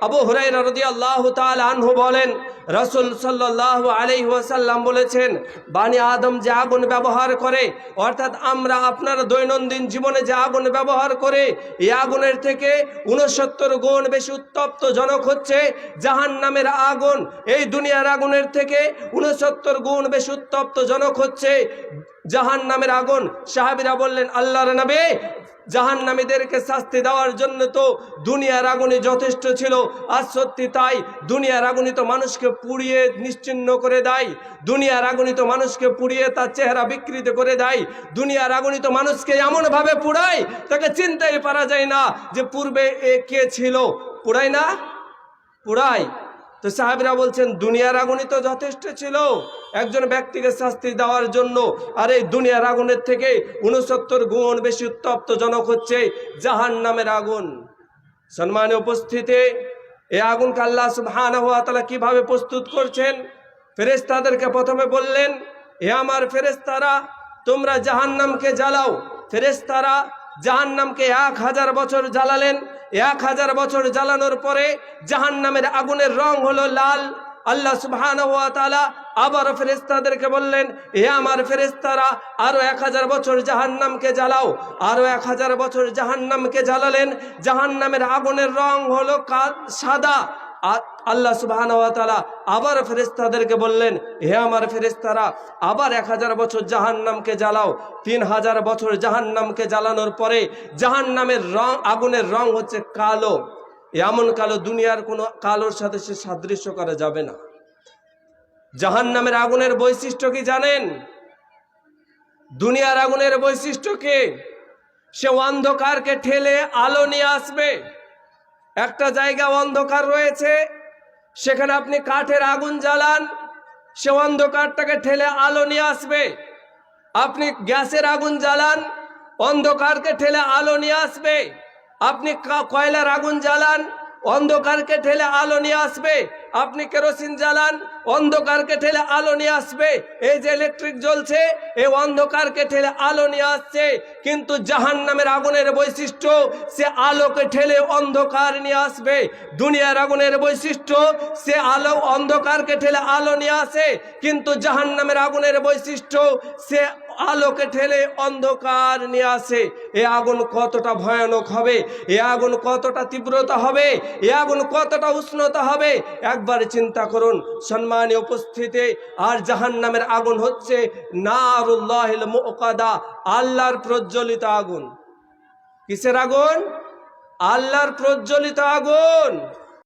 আবু হুরাইরা আল্লাহ তাল আনহু বলেন রাসূল সাল্লাল্লাহু আলাইহি ওয়াসাল্লাম বলেছেন, বানি আদম যে আগুন ব্যবহার করে, অর্থাৎ আমরা আপনার দৈনন্দিন জীবনে যে আগুন ব্যবহার করে, এই আগুনের থেকে উনসত্তর গুণ বেশি উত্তপ্ত জনক হচ্ছে জাহান্নামের আগুন। এই দুনিয়ার আগুনের থেকে উনসত্তর গুণ বেশি উত্তপ্ত জনক হচ্ছে জাহান্নামের আগুন। সাহাবিরা বললেন, আল্লাহর নবী, জাহান্নামীদেরকে শাস্তি দেওয়ার জন্য তো দুনিয়ার আগুনে যথেষ্ট ছিল। আর সত্যি তাই, দুনিয়ার আগুনে তো মানুষকে পুড়িয়ে নিশ্চিন্ন করে দেয়। দুনিয়ার আগুনে তো মানুষকে পুড়িয়ে তার চেহারা বিকৃত করে দেয়। দুনিয়ার আগুনে তো মানুষকে এমনভাবে পুড়ায়, তাকে চিনতেই পারা যায় না যে পূর্বে এ কে ছিল। পুড়ায় না? পুড়ায়। তো সাহেবরা বলছেন, দুনিয়ার আগুনই তো যথেষ্ট ছিল। একজন ব্যক্তিকে শাস্তি দেওয়ার জন্য আর এই দুনিয়ার আগুনের থেকে উনসত্তর গুণ বেশি উত্তপ্ত জনক হচ্ছে জাহান নামের আগুন। সম্মানে উপস্থিতি এই আগুনকে আল্লাহ ওয়া তাআলা কীভাবে প্রস্তুত করছেন? ফেরেস্তাদেরকে প্রথমে বললেন, এ আমার ফেরেস্তারা তোমরা জাহান্নামকে জ্বালাও। ফেরেশতারা জাহান্নামকে এক হাজার বছর জ্বালালেন। এক হাজার বছর জ্বালানোর পরে জাহান্নামের আগুনের রং হলো লাল। আল্লাহ সুবহান আবার ফেরেশতাদেরকে বললেন হে আমার ফেরেশতারা, আরও এক হাজার বছর জাহান্নামকে জ্বালাও। আরও এক হাজার বছর জাহান্নামকে জ্বালালেন। জাহান্নামের আগুনের রং হলো সাদা। আল্লাহ সুবহানাহু ওয়া আবার ফেরেশতাদেরকে বললেন হে আমার ফেরেশতারা, আবার এক হাজার বছর জাহান্নামকে জ্বালাও। তিন হাজার বছর জাহান্নামকে জ্বালানোর পরে জাহান্নামের রং, আগুনের রং হচ্ছে কালো। এমন কালো দুনিয়ার কোনো কালোর সাথে সে সাদৃশ্য করা যাবে না। জাহান্নামের আগুনের বৈশিষ্ট্য কি জানেন? দুনিয়ার আগুনের বৈশিষ্ট্য কি? সে অন্ধকারকে ঠেলে আলো নিয়ে আসবে। একটা জায়গা অন্ধকার রয়েছে, সেখানে আপনি কাঠের আগুন জ্বালান, সে অন্ধকারটাকে ঠেলে আলো নিয়ে আসবে। আপনি গ্যাসের আগুন জ্বালান, অন্ধকারকে ঠেলে আলো নিয়ে আসবে। আপনি কয়লার আগুন জ্বালান অন্ধকারকে ঠেলে আলো নিয়ে আসবে। আপনি কেরোসিন জ্বালান অন্ধকারকে ঠেলে আলো নিয়ে আসবে। এই যে ইলেকট্রিক জ্বলছে, এই অন্ধকারকে ঠেলে আলো নিয়ে আসছে। কিন্তু জাহান নামের আগুনের বৈশিষ্ট্য, সে আলোকে ঠেলে অন্ধকার নিয়ে আসবে। দুনিয়ার আগুনের বৈশিষ্ট্য, সে আলো অন্ধকারকে ঠেলে আলো নিয়ে আসে। কিন্তু জাহান নামের আগুনের বৈশিষ্ট্য, সে আলোকে ঠেলে অন্ধকার নিয়ে আসে। এ আগুন কতটা ভয়ানক হবে? এ আগুন কতটা তীব্রতা হবে? এ আগুন কতটা উষ্ণতা হবে? একবার চিন্তা করুন সম্মানে উপস্থিতি, আর জাহান নামের আগুন হচ্ছে নারুল্লাহিল মুকাদা, আল্লাহর প্রজ্বলিত আগুন। কিসের আগুন? আল্লাহর প্রজ্বলিত আগুন।